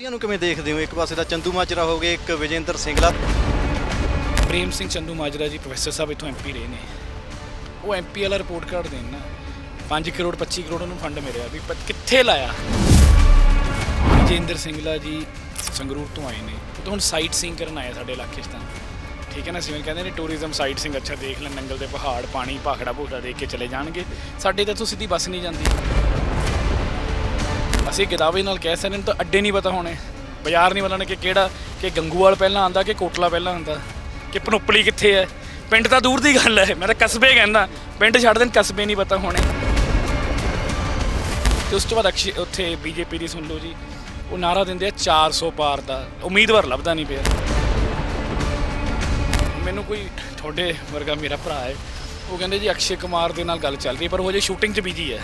ਇਹਨਾਂ ਨੂੰ ਕਿਵੇਂ ਦੇਖਦੇ ਹੋ? ਇੱਕ ਪਾਸੇ ਤਾਂ ਚੰਦੂ ਮਾਜਰਾ ਹੋ ਗਏ, ਇੱਕ ਵਿਜੇਂਦਰ ਸਿੰਗਲਾ। ਪ੍ਰੇਮ ਸਿੰਘ ਚੰਦੂ ਮਾਜਰਾ ਜੀ, ਪ੍ਰੋਫੈਸਰ ਸਾਹਿਬ ਇੱਥੋਂ ਐਮਪੀ ਰਹੇ ਨੇ। ਉਹ ਐਮਪੀ ਵਾਲਾ ਰਿਪੋਰਟ ਕਾਰਡ ਦੇਣ ਨਾ 5 ਕਰੋੜ 25 ਕਰੋੜ ਉਹਨੂੰ ਫੰਡ ਮਿਲਿਆ ਵੀ ਪ- ਕਿੱਥੇ ਲਾਇਆ? ਜੇਂਦਰ ਸਿੰਗਲਾ ਜੀ ਸੰਗਰੂਰ ਤੋਂ ਆਏ ਨੇ। ਉਹ ਤਾਂ ਹੁਣ ਸਾਈਟ ਸੀਇੰਗ ਕਰਨ ਆਇਆ ਸਾਡੇ ਇਲਾਕੇ 'ਚ ਤਾਂ। ਠੀਕ ਹੈ ਨਾ, ਜਿਵੇਂ ਕਹਿੰਦੇ ਨੇ ਟੂਰਿਜ਼ਮ ਸਾਈਟ ਸੀਇੰਗ ਅੱਛਾ ਦੇਖ ਲੈਣ, ਨੰਗਲ ਦੇ ਪਹਾੜ, ਪਾਣੀ ਭਾਖੜਾ ਭੂਖੜਾ ਦੇਖ ਕੇ ਚਲੇ ਜਾਣਗੇ। ਸਾਡੇ ਤਾਂ ਤੋਂ ਸਿੱਧੀ ਬੱਸ ਨਹੀਂ ਜਾਂਦੀ। ਅਸੀਂ ਕਿਤਾਬੇ ਨਾਲ ਕਹਿ ਸਕਦੇ ਤਾਂ ਅੱਡੇ ਨਹੀਂ ਪਤਾ ਹੋਣੇ। ਬਾਜ਼ਾਰ ਨਹੀਂ ਪਤਾ ਕਿ ਕਿਹੜਾ ਕਿ ਗੰਗੂਵਾਲ ਪਹਿਲਾਂ ਆਂਦਾ ਕਿ ਕੋਟਲਾ ਪਹਿਲਾਂ ਆਂਦਾ ਕਿ ਪਨੋਪਲੀ ਕਿੱਥੇ ਹੈ? ਪਿੰਡ ਤਾਂ ਦੂਰ ਦੀ ਗੱਲ ਹੈ, ਮੈਂ ਤਾਂ ਕਸਬੇ ਕਹਿੰਦਾ। ਪਿੰਡ ਛੱਡ ਦੇਣ, ਕਸਬੇ ਨਹੀਂ ਪਤਾ ਹੋਣੇ। ਤੇ ਉਸ ਤੋਂ ਬਾਅਦ ਅਕਸ਼ੇ ਉੱਥੇ ਬੀਜੇਪੀ ਦੀ ਸੁਣ ਲਓ ਜੀ। ਉਹ ਨਾਰਾ ਦਿੰਦੇ ਆ 400 ਪਾਰ ਦਾ। ਉਮੀਦਵਾਰ ਲੱਭਦਾ ਨਹੀਂ ਪਿਆ। ਮੈਨੂੰ ਕੋਈ ਤੁਹਾਡੇ ਵਰਗਾ ਮੇਰਾ ਭਰਾ ਹੈ। ਉਹ ਕਹਿੰਦੇ ਜੀ ਅਕਸ਼ੇ ਕੁਮਾਰ ਦੇ ਨਾਲ ਗੱਲ ਚੱਲ ਰਹੀ ਪਰ ਉਹ ਹਜੇ ਸ਼ੂਟਿੰਗ 'ਚ ਬਿਜ਼ੀ ਹੈ।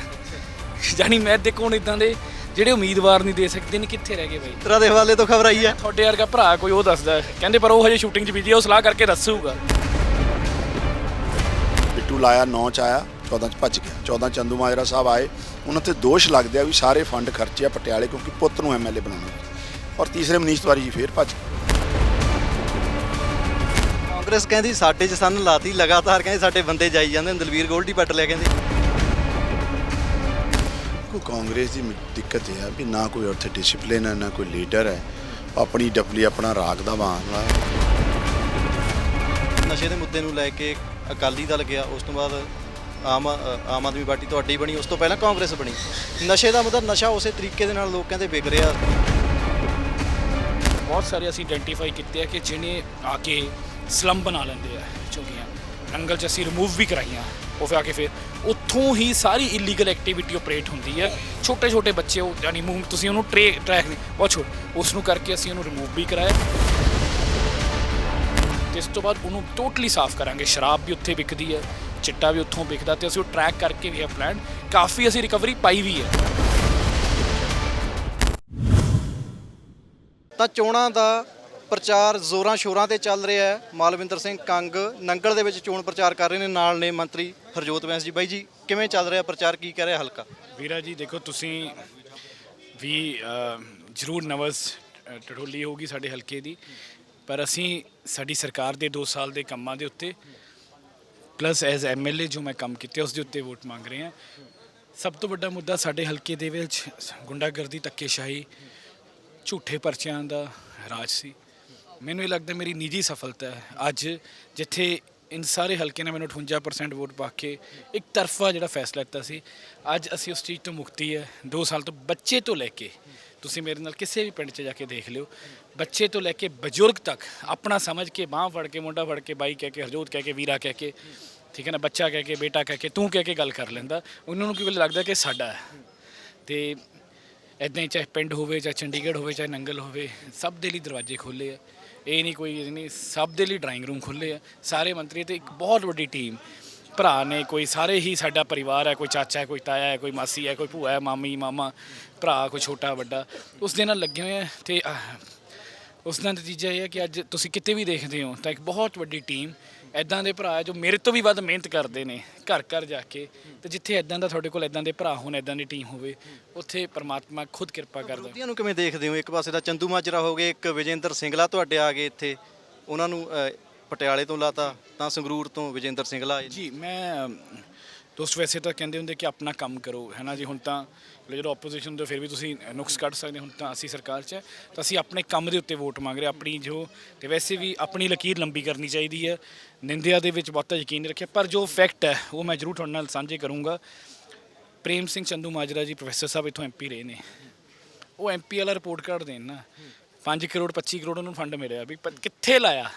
ਜਾਨੀ ਮੈਂ ਦੇਖੋ ਹੁਣ ਇਦਾਂ ਦੇ ਜਿਹੜੇ ਉਮੀਦਵਾਰ ਨਹੀਂ ਦੇ ਸਕਦੇ ਨੇ ਕਿੱਥੇ ਰਹਿ ਗਏ ਬਾਈ? ਤਰਾ ਦੇ ਹਵਾਲੇ ਤੋਂ ਖਬਰ ਆਈ ਹੈ। ਤੁਹਾਡੇ ਵਰਗਾ ਭਰਾ ਕੋਈ ਉਹ ਦੱਸਦਾ ਹੈ। ਕਹਿੰਦੇ ਪਰ ਉਹ ਹਜੇ ਸ਼ੂਟਿੰਗ 'ਚ ਬਿਜ਼ੀ ਹੈ ਉਹ ਸਲਾਹ ਕਰਕੇ ਦੱਸੂਗਾ। ਬਿੱਟੂ ਲਾਇਆ 9 ਚ ਆਇਆ 14 ਚ ਭੱਜ ਗਿਆ। 14 ਚੰਦੂ ਮਾਜਰਾ ਸਾਹਿਬ ਆਏ ਉਹਨਾਂ ਤੇ ਦੋਸ਼ ਲੱਗਦੇ ਆ ਵੀ ਸਾਰੇ ਫੰਡ ਖਰਚੇ ਆ ਪਟਿਆਲੇ ਕਿਉਂਕਿ ਪੁੱਤ ਨੂੰ ਐਮਐਲਏ ਬਣਾਉਣਾ। ਔਰ ਤੀਸਰੇ ਮਨੀਸ਼ ਤਿਵਾਰੀ ਜੀ ਫੇਰ ਭੱਜ ਗਏ। ਕਾਂਗਰਸ ਕਹਿੰਦੀ ਸਾਡੇ ਚ ਸਨ ਲਾਤੀ ਲਗਾਤਾਰ ਕਹਿੰਦੇ ਸਾਡੇ ਬੰਦੇ ਜਾਈ ਜਾਂਦੇ ਨੇ ਦਲਵੀਰ ਗੋਲਡੀ ਪੱਟ ਲਿਆ ਕਹਿੰਦੇ। ਕੋਈ ਕਾਂਗਰਸ ਦੀ ਦਿੱਕਤ ਇਹ ਆ ਵੀ ਨਾ ਕੋਈ ਉੱਥੇ ਡਿਸਪਲਿਨ ਹੈ ਨਾ ਕੋਈ ਲੀਡਰ ਹੈ। ਆਪਣੀ ਡਪਲੀ ਆਪਣਾ ਰਾਗ ਦਾ ਮਾਮਲਾ ਨਸ਼ੇ ਦੇ ਮੁੱਦੇ ਨੂੰ ਲੈ ਕੇ ਅਕਾਲੀ ਦਲ ਗਿਆ ਉਸ ਤੋਂ ਬਾਅਦ ਆਮ ਆਮ ਆਦਮੀ ਪਾਰਟੀ ਤੁਹਾਡੀ ਬਣੀ ਉਸ ਤੋਂ ਪਹਿਲਾਂ ਕਾਂਗਰਸ ਬਣੀ। ਨਸ਼ੇ ਦਾ ਮੁੱਦਾ ਨਸ਼ਾ ਉਸੇ ਤਰੀਕੇ ਦੇ ਨਾਲ ਲੋਕ ਕਹਿੰਦੇ ਵਿਕ ਰਿਹਾ। ਬਹੁਤ ਸਾਰੇ ਅਸੀਂ ਆਇਡੈਂਟੀਫਾਈ ਕੀਤੇ ਆ ਕਿ ਜਿਹਨੇ ਆ ਕੇ ਸਲਮ ਬਣਾ ਲੈਂਦੇ ਆ ਝੁੱਗੀਆਂ ਨੰਗਲ ਚ ਅਸੀਂ ਰਿਮੂਵ ਵੀ ਕਰਾਈਆਂ। ਉਹ ਫਿਰ ਆ ਕੇ ਫਿਰ ਉੱਥੋਂ ਹੀ ਸਾਰੀ ਇਲੀਗਲ ਐਕਟੀਵਿਟੀ ਆਪਰੇਟ ਹੁੰਦੀ ਹੈ। ਛੋਟੇ ਛੋਟੇ ਬੱਚੇ ਉਹ ਯਾਨੀ ਮੂਵ ਤੁਸੀਂ ਉਹਨੂੰ ਟਰੇ ਟਰੈਕ ਨਹੀਂ ਬਹੁਤ ਉਸ ਨੂੰ ਕਰਕੇ ਅਸੀਂ ਉਹਨੂੰ ਰਿਮੂਵ ਵੀ ਕਰਾਇਆ। ਤੇ ਇਸ ਤੋਂ ਬਾਅਦ ਉਹਨੂੰ ਟੋਟਲੀ ਸਾਫ਼ ਕਰਾਂਗੇ। ਸ਼ਰਾਬ ਵੀ ਉੱਥੇ ਵਿਕਦੀ ਹੈ, ਚਿੱਟਾ ਵੀ ਉੱਥੋਂ ਵਿਕਦਾ ਤੇ ਅਸੀਂ ਉਹ ਟਰੈਕ ਕਰਕੇ ਵੀ ਹੈ ਪਲਾਨ ਕਾਫੀ ਅਸੀਂ ਰਿਕਵਰੀ ਪਾਈ ਵੀ ਹੈ। ਤਾਂ ਚੋਣਾਂ ਦਾ ਪ੍ਰਚਾਰ ਜ਼ੋਰਾਂ ਸ਼ੋਰਾਂ ਤੇ ਚੱਲ ਰਿਹਾ ਹੈ। ਮਾਲਵਿੰਦਰ ਸਿੰਘ ਕੰਗ ਨੰਗਲ ਦੇ ਵਿੱਚ ਚੋਣ ਪ੍ਰਚਾਰ ਕਰ ਰਹੇ ਨੇ। ਨਾਲ ਨੇ ਮੰਤਰੀ ਹਰਜੋਤ ਬੈਂਸ ਜੀ। ਬਾਈ ਜੀ ਕਿਵੇਂ ਚੱਲ ਰਿਹਾ ਪ੍ਰਚਾਰ? ਕੀ ਕਹਿ ਰਿਹਾ ਹਲਕਾ? ਵੀਰਾ ਜੀ ਦੇਖੋ ਤੁਸੀਂ ਵੀ ਜ਼ਰੂਰ ਨਵਸ ਅ, ਟਟੋਲੀ ਹੋਗੀ ਸਾਡੇ ਹਲਕੇ ਦੀ। ਪਰ ਅਸੀਂ ਸਾਡੀ ਸਰਕਾਰ ਦੇ 2 ਸਾਲ ਦੇ ਕੰਮਾਂ ਦੇ ਉੱਤੇ ਪਲੱਸ ਐਜ਼ ਐਮਐਲਏ ਜੋ ਮੈਂ ਕੰਮ ਕੀਤੇ ਉਸ ਦੇ ਉੱਤੇ ਵੋਟ ਮੰਗ ਰਹੇ ਹਾਂ। ਸਭ ਤੋਂ ਵੱਡਾ ਮੁੱਦਾ ਸਾਡੇ ਹਲਕੇ ਦੇ ਵਿੱਚ ਗੁੰਡਾਗਰਦੀ ਧੱਕੇਸ਼ਾਹੀ ਝੂਠੇ ਪਰਚਿਆਂ ਦਾ ਰਾਜ ਸੀ। ਮੈਨੂੰ ਇਹ ਲੱਗਦਾ ਮੇਰੀ ਨਿੱਜੀ ਸਫਲਤਾ ਹੈ। ਅੱਜ ਜਿੱਥੇ ਇਨ ਸਾਰੇ ਹਲਕੇ ਨੇ ਮੈਨੂੰ 58% ਵੋਟ ਪਾ ਕੇ ਇੱਕ ਤਰਫਾ ਜਿਹੜਾ ਫੈਸਲਾ ਲਿੱਤਾ ਸੀ, ਅੱਜ ਅਸੀਂ ਉਸ ਚੀਜ਼ ਤੋਂ ਮੁਕਤੀ ਹੈ। 2 ਸਾਲ ਤੋਂ ਬੱਚੇ ਤੋਂ ਲੈ ਕੇ ਤੁਸੀਂ ਮੇਰੇ ਨਾਲ ਕਿਸੇ ਵੀ ਪਿੰਡ 'ਚ ਜਾ ਕੇ ਦੇਖ ਲਿਓ, ਬੱਚੇ ਤੋਂ ਲੈ ਕੇ ਬਜ਼ੁਰਗ ਤੱਕ ਆਪਣਾ ਸਮਝ ਕੇ ਬਾਹ ਫੜ ਕੇ, ਮੁੰਡਾ ਫੜ ਕੇ, ਬਾਈ ਕਹਿ ਕੇ, ਹਰਜੋਤ ਕਹਿ ਕੇ, ਵੀਰਾ ਕਹਿ ਕੇ, ਠੀਕ ਹੈ ਨਾ, ਬੱਚਾ ਕਹਿ ਕੇ, ਬੇਟਾ ਕਹਿ ਕੇ, ਤੂੰ ਕਹਿ ਕੇ ਗੱਲ ਕਰ ਲੈਂਦਾ। ਉਹਨਾਂ ਨੂੰ ਕਿਉਂਕਿ ਲੱਗਦਾ ਕਿ ਸਾਡਾ ਹੈ? ਤੇ ਇਦਾਂ ਹੀ ਚਾਹੇ ਪਿੰਡ ਹੋਵੇ ਚਾਹੇ ਚੰਡੀਗੜ੍ਹ ਹੋਵੇ ਚਾਹੇ ਨੰਗਲ ਹੋਵੇ ਸਭ ਦੇ ਲਈ ਦਰਵਾਜ਼ੇ ਖੋਲੇ ਆ। ਇਹ ਨਹੀਂ ਕੋਈ ਇਹ ਨਹੀਂ ਸਭ ਦੇ ਲਈ ਡਰਾਇੰਗ ਰੂਮ ਖੁੱਲੇ ਆ। ਸਾਰੇ ਮੰਤਰੀ ਤੇ ਇੱਕ ਬਹੁਤ ਵੱਡੀ ਟੀਮ ਭਰਾ ਨੇ ਕੋਈ ਸਾਰੇ ਹੀ ਸਾਡਾ ਪਰਿਵਾਰ ਹੈ ਕੋਈ ਚਾਚਾ ਹੈ ਕੋਈ ਤਾਇਆ ਹੈ ਕੋਈ ਮਾਸੀ ਹੈ ਕੋਈ ਭੂਆ ਹੈ ਮਾਮੀ ਮਾਮਾ ਭਰਾ ਕੋਈ ਛੋਟਾ ਵੱਡਾ। ਉਸ ਦੇ ਨਾਲ ਲੱਗੇ ਹੋਏ ਆ ਤੇ ਆਹ, ਉਸ ਦਾ ਨਤੀਜਾ ਇਹ ਹੈ ਕਿ ਅੱਜ ਤੁਸੀਂ ਕਿਤੇ ਵੀ ਦੇਖਦੇ ਹੋ ਤਾਂ ਇੱਕ ਬਹੁਤ ਵੱਡੀ ਟੀਮ ਐਦਾਂ ਦੇ ਭਰਾ ਜੋ ਮੇਰੇ ਤੋਂ ਵੀ ਵੱਧ ਮਿਹਨਤ ਕਰਦੇ ਨੇ ਘਰ ਘਰ ਜਾ ਕੇ ਤੇ ਜਿੱਥੇ ਐਦਾਂ ਦਾ ਤੁਹਾਡੇ ਕੋਲ ਐਦਾਂ ਦੇ ਭਰਾ ਹੋਣ ਐਦਾਂ ਦੀ ਟੀਮ ਹੋਵੇ ਉੱਥੇ ਪ੍ਰਮਾਤਮਾ ਖੁਦ ਕਿਰਪਾ ਕਰਦਾ। ਵਿਰੋਧੀਆਂ ਨੂੰ ਕਿਵੇਂ ਦੇਖਦੇ ਹੋ? ਇੱਕ ਪਾਸੇ ਤਾਂ ਚੰਦੂ ਮਾਜਰਾ ਹੋ ਗਏ ਇੱਕ ਵਿਜੇਂਦਰ ਸਿੰਗਲਾ ਤੁਹਾਡੇ ਆ ਗਏ ਇੱਥੇ। ਉਹਨਾਂ ਨੂੰ ਅ, ਪਟਿਆਲੇ ਤੋਂ ਲਾਤਾ ਤਾਂ ਸੰਗਰੂਰ ਤੋਂ ਵਿਜੇਂਦਰ ਸਿੰਗਲਾ ਆਏ। ਜੀ ਮੈਂ ਅਮ, ਦੋਸਤ ਵੈਸੇ ਤਾਂ ਕਹਿੰਦੇ ਹੁੰਦੇ ਕਿ ਆਪਣਾ ਕੰਮ ਕਰੋ ਹੈ ਨਾ ਜੀ? ਹੁਣ ਤਾਂ ਜਦੋਂ ਆਪੋਜੀਸ਼ਨ ਤੋਂ ਫਿਰ ਵੀ ਤੁਸੀਂ ਨੁਕਸ ਕੱਢ ਸਕਦੇ ਹੁਣ ਤਾਂ ਅਸੀਂ ਸਰਕਾਰ 'ਚ ਹੈ, ਤਾਂ ਅਸੀਂ ਆਪਣੇ ਕੰਮ ਦੇ ਉੱਤੇ ਵੋਟ ਮੰਗ ਰਹੇ ਆਪਣੀ ਜੋ ਤੇ ਵੈਸੇ ਵੀ ਆਪਣੀ ਲਕੀਰ ਲੰਬੀ ਕਰਨੀ ਚਾਹੀਦੀ ਹੈ। ਨਿੰਦਿਆ ਦੇ ਵਿੱਚ ਬਹੁਤਾ ਯਕੀਨ ਰੱਖਿਆ ਪਰ ਜੋ ਫੈਕਟ ਹੈ ਉਹ ਮੈਂ ਜ਼ਰੂਰ ਤੁਹਾਡੇ ਨਾਲ ਸਾਂਝੇ ਕਰੂੰਗਾ। ਪ੍ਰੇਮ ਸਿੰਘ ਚੰਦੂ ਮਾਜਰਾ ਜੀ ਪ੍ਰੋਫੈਸਰ ਸਾਹਿਬ ਇੱਥੋਂ ਐਮਪੀ ਰਹੇ ਨੇ। ਉਹ ਐਮਪੀ ਵਾਲਾ ਰਿਪੋਰਟ ਕਾਰਡ ਦੇਣ ਨਾ 5 ਕਰੋੜ 25 ਕਰੋੜ ਉਹਨੂੰ ਫੰਡ ਮਿਲਿਆ ਵੀ ਪ- ਕਿੱਥੇ ਲਾਇਆ?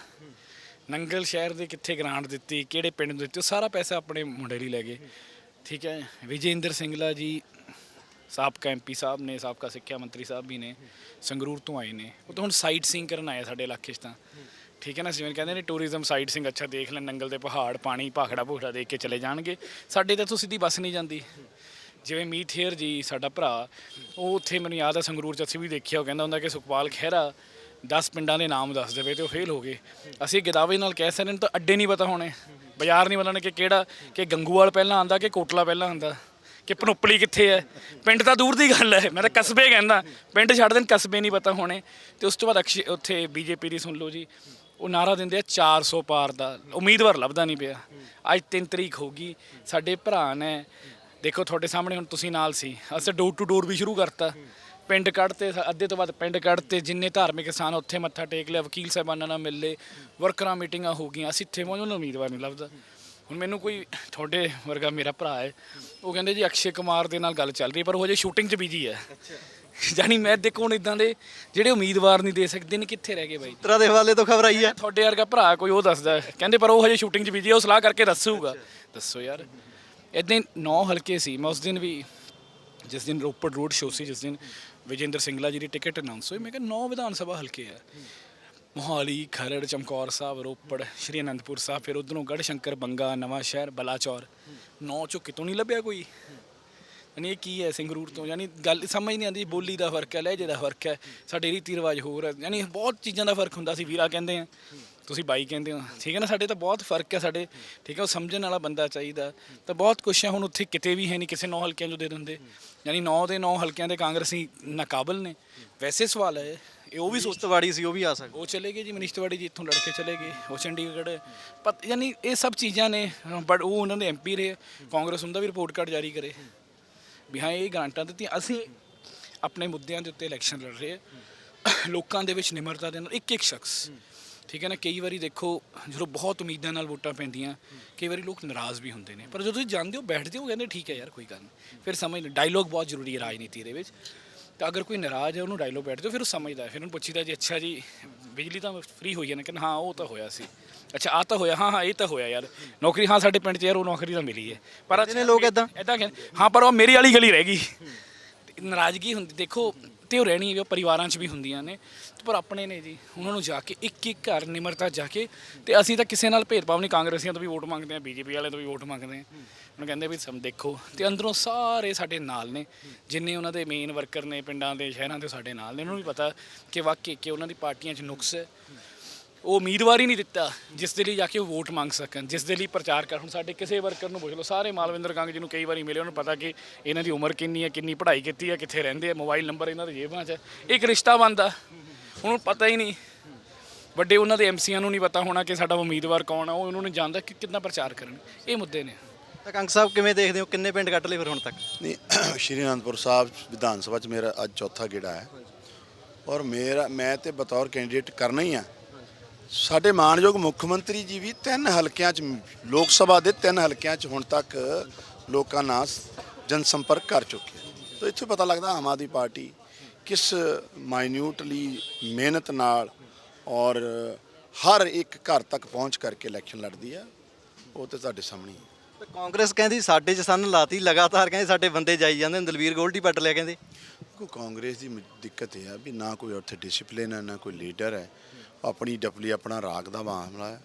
ਨੰਗਲ ਸ਼ਹਿਰ ਦੇ ਕਿੱਥੇ ਗ੍ਰਾਂਟ ਦਿੱਤੀ, ਕਿਹੜੇ ਪਿੰਡ ਨੂੰ ਦਿੱਤੀ, ਉਹ ਸਾਰਾ ਪੈਸਾ ਆਪਣੇ ਮੁੰਡੇ ਲਈ ਲੈ ਗਏ। ਠੀਕ ਹੈ, ਵਿਜੇਂਦਰ ਸਿੰਗਲਾ ਜੀ, ਸਾਬਕਾ ਐਮਪੀ ਸਾਹਿਬ ਨੇ, ਸਾਬਕਾ ਸਿੱਖਿਆ ਮੰਤਰੀ ਸਾਹਿਬ ਵੀ ਨੇ, ਸੰਗਰੂਰ ਤੋਂ ਆਏ ਨੇ। ਉਹ ਤਾਂ ਹੁਣ ਸਾਈਟ ਸੀਇੰਗ ਕਰਨ ਆਏ ਸਾਡੇ ਇਲਾਕੇ 'ਚ ਤਾਂ। ਠੀਕ ਹੈ ਨਾ, ਜਿਵੇਂ ਕਹਿੰਦੇ ਨੇ ਟੂਰਿਜ਼ਮ ਸਾਈਟ ਸੀਇੰਗ ਅੱਛਾ ਦੇਖ ਲੈਣ, ਨੰਗਲ ਦੇ ਪਹਾੜ, ਪਾਣੀ, ਭਾਖੜਾ ਭੂਖੜਾ ਦੇਖ ਕੇ ਚਲੇ ਜਾਣਗੇ। ਸਾਡੇ ਤਾਂ ਤੋਂ ਸਿੱਧੀ ਬੱਸ ਨਹੀਂ ਜਾਂਦੀ। ਜਿਵੇਂ ਮੀਤ ਹੇਅਰ ਜੀ, ਸਾਡਾ ਭਰਾ, ਉਹ ਉੱਥੇ ਮੈਨੂੰ ਯਾਦ ਆ, ਸੰਗਰੂਰ ਚ ਅਸੀਂ ਵੀ ਦੇਖਿਆ, ਉਹ ਕਹਿੰਦਾ ਹੁੰਦਾ ਕਿ ਸੁਖਪਾਲ ਖਹਿਰਾ 10 ਪਿੰਡਾਂ ਦੇ ਨਾਮ ਦੱਸ ਦੇਵੇ ਤੇ ਉਹ ਫੇਲ ਹੋ ਗਏ। ਅਸੀਂ ਗਿਦਾਵੇ ਨਾਲ ਕਹਿ ਸਕਦੇ ਨੇ ਤਾਂ ਅੱਡੇ ਨਹੀਂ ਪਤਾ ਹੋਣੇ। ਬਾਜ਼ਾਰ ਨਹੀਂ ਪਤਾ ਹੋਣੇ ਕਿ ਕਿਹੜਾ, ਕਿ ਗੰਗੂਵਾਲ ਪਹਿਲਾਂ ਆਂਦਾ ਕਿ ਕੋਟਲਾ ਪਹਿਲਾਂ ਆਂਦਾ, ਕਿ ਪਨੋਪਲੀ ਕਿੱਥੇ ਹੈ। ਪਿੰਡ ਤਾਂ ਦੂਰ ਦੀ ਗੱਲ ਹੈ, ਮੈਂ ਤਾਂ ਕਸਬੇ ਕਹਿੰਦਾ। ਪਿੰਡ ਛੱਡ ਦੇਣ, ਕਸਬੇ ਨਹੀਂ ਪਤਾ ਹੋਣੇ। ਤੇ ਉਸ ਤੋਂ ਬਾਅਦ ਅਕਸ਼ੇ, ਉੱਥੇ ਬੀਜੇਪੀ ਦੀ ਸੁਣ ਲਓ ਜੀ, ਉਹ ਨਾਰਾ ਦਿੰਦੇ ਆ 400 ਪਾਰ ਦਾ। ਉਮੀਦਵਾਰ ਲੱਭਦਾ ਨਹੀਂ ਪਿਆ। ਅੱਜ 3 ਤਰੀਕ ਹੋ ਗਈ, ਸਾਡੇ ਭਰਾ ਨੇ, ਦੇਖੋ ਤੁਹਾਡੇ ਸਾਹਮਣੇ ਹੁਣ ਤੁਸੀਂ ਨਾਲ ਸੀ, ਅਸੀਂ ਡੋਰ ਟੂ ਡੋਰ ਵੀ ਸ਼ੁਰੂ ਕਰਤਾ। ਪਿੰਡ ਕੱਢਤੇ ਅੱਧੇ ਤੋਂ ਬਾਅਦ ਪਿੰਡ ਕੱਢਤੇ ਜਿੰਨੇ ਧਾਰਮਿਕ ਸਥਾਨ ਉੱਥੇ ਮੱਥਾ ਟੇਕ ਲਿਆ ਵਕੀਲ ਸਾਹਿਬਾਨਾਂ ਨਾਲ ਮਿਲ ਲਏ ਵਰਕਰਾਂ ਮੀਟਿੰਗਾਂ ਹੋ ਗਈਆਂ। ਅਸੀਂ ਇੱਥੇ ਪਹੁੰਚੇ ਨੂੰ ਉਮੀਦਵਾਰ ਨਹੀਂ ਲੱਭਦਾ। ਹੁਣ ਮੈਨੂੰ ਕੋਈ ਤੁਹਾਡੇ ਵਰਗਾ ਮੇਰਾ ਭਰਾ ਹੈ ਉਹ ਕਹਿੰਦੇ ਜੀ ਅਕਸ਼ੇ ਕੁਮਾਰ ਦੇ ਨਾਲ ਗੱਲ ਚੱਲ ਰਹੀ ਹੈ, ਪਰ ਉਹ ਹਜੇ ਸ਼ੂਟਿੰਗ 'ਚ ਬਿਜ਼ੀ ਹੈ। ਜਾਨੀ ਮੈਂ ਦੇਖੋ ਹੁਣ ਇਦਾਂ ਦੇ ਜਿਹੜੇ ਉਮੀਦਵਾਰ ਨਹੀਂ ਦੇ ਸਕਦੇ ਨੇ ਕਿੱਥੇ ਰਹਿ ਗਏ ਬਾਈ? ਤਰਾ ਦੇ ਹਵਾਲੇ ਤੋਂ ਖਬਰ ਆਈ ਹੈ। ਤੁਹਾਡੇ ਵਰਗਾ ਭਰਾ ਕੋਈ ਉਹ ਦੱਸਦਾ ਹੈ। ਕਹਿੰਦੇ ਪਰ ਉਹ ਹਜੇ ਸ਼ੂਟਿੰਗ 'ਚ ਬਿਜ਼ੀ ਹੈ ਉਹ ਸਲਾਹ ਕਰਕੇ ਦੱਸੂਗਾ। ਦੱਸੋ ਯਾਰ। ਇਦਾਂ ਨੌ ਹਲਕੇ ਸੀ ਮੈਂ ਉਸ ਦਿਨ ਵੀ ਜਿਸ ਦਿਨ ਰੋਪੜ ਰੋਡ ਸ਼ੋ ਸੀ ਜਿਸ ਦਿਨ ਵਿਜੇਂਦਰ ਸਿੰਗਲਾ ਜੀ ਦੀ ਟਿਕਟ ਅਨਾਉਂਸ ਹੋਈ। ਮੈਂ ਕਿਹਾ, ਨੌ ਵਿਧਾਨ ਸਭਾ ਹਲਕੇ ਆ। ਮੋਹਾਲੀ, ਖਰੜ, ਚਮਕੌਰ ਸਾਹਿਬ, ਰੋਪੜ, ਸ਼੍ਰੀ ਅਨੰਦਪੁਰ ਸਾਹਿਬ, ਫਿਰ ਉਧਰੋਂ ਗੜ ਸ਼ੰਕਰ, ਬੰਗਾ, ਨਵਾਂ ਸ਼ਹਿਰ, ਬਲਾਚੌਰ। ਨੌ ਚੋਂ ਕਿਤੋਂ ਨਹੀਂ ਲੱਭਿਆ ਕੋਈ? ਯਾਨੀ ਇਹ ਕੀ ਹੈ ਸੰਗਰੂਰ ਤੋਂ? ਯਾਨੀ ਗੱਲ ਸਮਝ ਨਹੀਂ ਆਉਂਦੀ, ਬੋਲੀ ਦਾ ਫ਼ਰਕ ਹੈ, ਲਹਿਜੇ ਦਾ ਫ਼ਰਕ ਹੈ, ਸਾਡੇ ਰੀਤੀ ਰਿਵਾਜ ਹੋਰ ਹੈ। ਯਾਨੀ ਬਹੁਤ ਚੀਜ਼ਾਂ ਦਾ ਫ਼ਰਕ ਹੁੰਦਾ ਸੀ, ਵੀਰਾ ਕਹਿੰਦੇ ਆ। ਤੁਸੀਂ ਬਾਈ ਕਹਿੰਦੇ ਹੋ। ਠੀਕ ਹੈ ਨਾ ਸਾਡੇ ਤਾਂ ਬਹੁਤ ਫ਼ਰਕ ਹੈ ਸਾਡੇ। ਠੀਕ ਹੈ ਉਹ ਸਮਝਣ ਵਾਲਾ ਬੰਦਾ ਚਾਹੀਦਾ। ਤਾਂ ਬਹੁਤ ਕੁਛ ਹੈ ਹੁਣ ਉੱਥੇ ਕਿਤੇ ਵੀ ਹੈ ਨਹੀਂ ਕਿਸੇ ਨੌ ਹਲਕਿਆਂ 'ਚੋਂ ਦੇ ਦਿੰਦੇ। ਯਾਨੀ ਨੌ ਦੇ ਨੌ ਹਲਕਿਆਂ ਦੇ ਕਾਂਗਰਸੀ ਨਾਕਾਬਲ ਨੇ। ਵੈਸੇ ਸਵਾਲ ਹੈ ਇਹ ਉਹ ਵੀ ਸੋਚ ਸੋਚਤਵਾੜੀ ਸੀ ਉਹ ਵੀ ਆ ਸਕਦਾ। ਉਹ ਚਲੇ ਗਏ ਜੀ ਮਨੀਸ਼ ਤਿਵਾੜੀ ਜੀ ਇੱਥੋਂ ਲੜ ਕੇ ਚਲੇ ਗਏ ਉਹ ਚੰਡੀਗੜ੍ਹ। ਪਤ ਯਾਨੀ ਇਹ ਸਭ ਚੀਜ਼ਾਂ ਨੇ ਬਟ ਉਹ ਉਹਨਾਂ ਦੇ ਐਮਪੀ ਰਹੇ ਕਾਂਗਰਸ ਹੁੰਦਾ ਵੀ ਰਿਪੋਰਟ ਕਾਰਡ ਜਾਰੀ ਕਰੇ। ਵੀ ਹਾਂ ਇਹ ਗਰੰਟਾਂ ਦਿੱਤੀਆਂ। ਅਸੀਂ ਆਪਣੇ ਮੁੱਦਿਆਂ ਦੇ ਉੱਤੇ ਇਲੈਕਸ਼ਨ ਲੜ ਰਹੇ ਲੋਕਾਂ ਦੇ ਵਿੱਚ ਨਿਮਰਤਾ ਦੇ ਨਾਲ ਇੱਕ ਇੱਕ ਸ਼ਖਸ ਠੀਕ ਹੈ ਨਾ ਕਈ ਵਾਰੀ ਦੇਖੋ ਜਦੋਂ ਬਹੁਤ ਉਮੀਦਾਂ ਨਾਲ ਵੋਟਾਂ ਪੈਂਦੀਆਂ ਕਈ ਵਾਰੀ ਲੋਕ ਨਾਰਾਜ਼ ਵੀ ਹੁੰਦੇ ਨੇ। ਪਰ ਜਦੋਂ ਤੁਸੀਂ ਜਾਣਦੇ ਹੋ ਬੈਠਦੇ ਹੋ ਕਹਿੰਦੇ ਠੀਕ ਹੈ ਯਾਰ ਕੋਈ ਗੱਲ ਨਹੀਂ। ਫਿਰ ਸਮਝ ਡਾਇਲੋਗ ਬਹੁਤ ਜ਼ਰੂਰੀ ਹੈ ਰਾਜਨੀਤੀ ਦੇ ਵਿੱਚ। ਤਾਂ ਅਗਰ ਕੋਈ ਨਾਰਾਜ਼ ਹੈ ਉਹਨੂੰ ਡਾਇਲੋਗ ਬੈਠਦੇ ਹੋ ਫਿਰ ਉਹ ਸਮਝਦਾ ਫਿਰ ਉਹਨੂੰ ਪੁੱਛੀਦਾ ਜੀ ਅੱਛਾ ਜੀ ਬਿਜਲੀ ਤਾਂ ਫ੍ਰੀ ਹੋਈ ਹੈ ਨਾ? ਕਿ ਹਾਂ ਉਹ ਤਾਂ ਹੋਇਆ ਸੀ। ਅੱਛਾ ਆ ਤਾਂ ਹੋਇਆ ਹਾਂ ਹਾਂ ਇਹ ਤਾਂ ਹੋਇਆ ਯਾਰ। ਨੌਕਰੀ ਹਾਂ ਸਾਡੇ ਪਿੰਡ 'ਚ ਯਾਰ ਉਹ ਨੌਕਰੀ ਤਾਂ ਮਿਲੀ ਹੈ। ਪਰ ਨੇ ਲੋਕ ਏਦਾਂ? ਇਦਾਂ ਕਹਿੰਦੇ ਹਾਂ ਪਰ ਉਹ ਮੇਰੀ ਵਾਲੀ ਗਲੀ ਰਹਿ ਗਈ। ਨਾਰਾਜ਼ਗੀ ਹੁੰਦੀ ਦੇਖੋ ਤੇ ਉਹ ਰਹਿਣੀ ਵੀ ਉਹ ਪਰਿਵਾਰਾਂ 'ਚ ਵੀ ਹੁੰਦੀਆਂ ਨੇ। ਪਰ ਆਪਣੇ ਨੇ ਜੀ, ਉਹਨਾਂ ਨੂੰ ਜਾ ਕੇ ਇੱਕ ਇੱਕ ਘਰ ਨਿਮਰਤਾ ਜਾ ਕੇ, ਤੇ ਅਸੀਂ ਤਾਂ ਕਿਸੇ ਨਾਲ ਭੇਦਭਾਵ ਨਹੀਂ, ਕਾਂਗਰਸੀਆਂ ਤੋਂ ਵੀ ਵੋਟ ਮੰਗਦੇ ਆ ਬੀਜੇਪੀ ਵਾਲਿਆਂ ਤੋਂ ਵੀ ਵੋਟ ਮੰਗਦੇ ਆ ਉਹਨਾਂ ਕਹਿੰਦੇ ਵੀ ਸਮ, ਦੇਖੋ, ਤੇ ਅੰਦਰੋਂ ਸਾਰੇ ਸਾਡੇ ਨਾਲ ਨੇ, ਜਿੰਨੇ ਉਹਨਾਂ ਦੇ ਮੇਨ ਵਰਕਰ ਨੇ, ਪਿੰਡਾਂ ਦੇ, ਸ਼ਹਿਰਾਂ ਦੇ ਸਾਡੇ ਨਾਲ ਨੇ, ਉਹਨਾਂ ਨੂੰ ਵੀ ਪਤਾ ਕਿ ਵਾਕਈ ਕਿ ਉਹਨਾਂ ਦੀ ਪਾਰਟੀਆਂ 'ਚ ਨੁਕਸ ਹੈ। ਉਹ ਉਮੀਦਵਾਰ ਹੀ ਨਹੀਂ ਦਿੱਤਾ ਜਿਸ ਦੇ ਲਈ ਜਾ ਕੇ ਉਹ ਵੋਟ ਮੰਗ ਸਕਣ ਜਿਸ ਦੇ ਲਈ ਪ੍ਰਚਾਰ ਕਰ ਹੁਣ ਸਾਡੇ ਕਿਸੇ ਵਰਕਰ ਨੂੰ ਪੁੱਛ ਲਓ ਸਾਰੇ ਮਾਲਵਿੰਦਰ ਕੰਗ ਜੀ ਨੂੰ ਕਈ ਵਾਰੀ ਮਿਲੇ ਉਹਨੂੰ ਪਤਾ ਕਿ ਇਹਨਾਂ ਦੀ ਉਮਰ ਕਿੰਨੀ ਹੈ ਕਿੰਨੀ ਪੜ੍ਹਾਈ ਕੀਤੀ ਹੈ ਕਿੱਥੇ ਰਹਿੰਦੇ ਆ ਮੋਬਾਈਲ ਨੰਬਰ ਇਹਨਾਂ ਦੇ ਜੇਬਾਂ 'ਚ ਹੈ। ਇੱਕ ਰਿਸ਼ਤਾ ਬਣਦਾ ਉਹਨੂੰ ਪਤਾ ਹੀ ਨਹੀਂ। ਵੱਡੇ ਉਹਨਾਂ ਦੇ ਐਮਸੀਆਂ ਨੂੰ ਨਹੀਂ ਪਤਾ ਹੋਣਾ ਕਿ ਸਾਡਾ ਉਮੀਦਵਾਰ ਕੌਣ ਆ ਉਹ ਉਹਨਾਂ ਨੂੰ ਜਾਣਦਾ ਕਿ ਕਿੰਨਾ ਪ੍ਰਚਾਰ ਕਰਨ ਇਹ ਮੁੱਦੇ ਨੇ। ਤਾਂ ਕੰਗ ਸਾਹਿਬ ਕਿਵੇਂ ਦੇਖਦੇ ਹੋ ਕਿੰਨੇ ਪਿੰਡ ਕੱਟ ਲਏ ਫਿਰ ਹੁਣ ਤੱਕ? ਨਹੀਂ ਸ਼੍ਰੀ ਅਨੰਦਪੁਰ ਸਾਹਿਬ ਵਿਧਾਨ ਸਭਾ ਚ ਮੇਰਾ ਅੱਜ ਚੌਥਾ ਗੇੜਾ ਹੈ। ਔਰ ਮੇਰਾ ਮੈਂ ਤੇ ਬਤੌਰ ਕੈਂਡੀਡੇਟ ਕਰਨਾ ਹੀ ਆ। ਸਾਡੇ ਮਾਨਯੋਗ ਮੁੱਖ ਮੰਤਰੀ ਜੀ ਵੀ ਤਿੰਨ ਹਲਕਿਆਂ ਚ ਲੋਕ ਸਭਾ ਦੇ ਤਿੰਨ ਹਲਕਿਆਂ ਚ ਹੁਣ ਤੱਕ ਲੋਕਾਂ ਨਾਲ ਜਨਸੰਪਰਕ ਕਰ ਚੁੱਕੇ ਆ। ਤਾਂ ਇੱਥੇ ਪਤਾ ਲੱਗਦਾ ਆਮ ਆਦਮੀ ਪਾਰਟੀ ਕਿਸ ਮਾਈਨਿਊਟਲੀ ਮਿਹਨਤ ਨਾਲ ਔਰ ਹਰ ਇੱਕ ਘਰ ਤੱਕ ਪਹੁੰਚ ਕਰਕੇ ਇਲੈਕਸ਼ਨ ਲੜਦੀ ਹੈ ਉਹ ਤੇ ਤੁਹਾਡੇ ਸਾਹਮਣੇ ਹੀ ਹੈ ਤਾਂ ਕਾਂਗਰਸ ਕਹਿੰਦੀ ਸਾਡੇ 'ਚ ਸੰਨ ਲਾਤੀ ਲਗਾਤਾਰ ਕਹਿੰਦੇ ਸਾਡੇ ਬੰਦੇ ਜਾਈ ਜਾਂਦੇ ਨੇ ਦਲਵੀਰ ਗੋਲਡੀ ਪੱਟ ਲਿਆ ਕਹਿੰਦੇ। ਕੋ ਕਾਂਗਰਸ ਦੀ ਮ- ਦਿੱਕਤ ਇਹ ਆ ਵੀ ਨਾ ਕੋਈ ਉੱਥੇ ਡਿਸਪਲਿਨ ਹੈ ਨਾ ਕੋਈ ਲੀਡਰ ਹੈ। ਆਪਣੀ ਡਪਲੀ ਆਪਣਾ ਰਾਗ ਦਾ ਮਾਮਲਾ ਹੈ।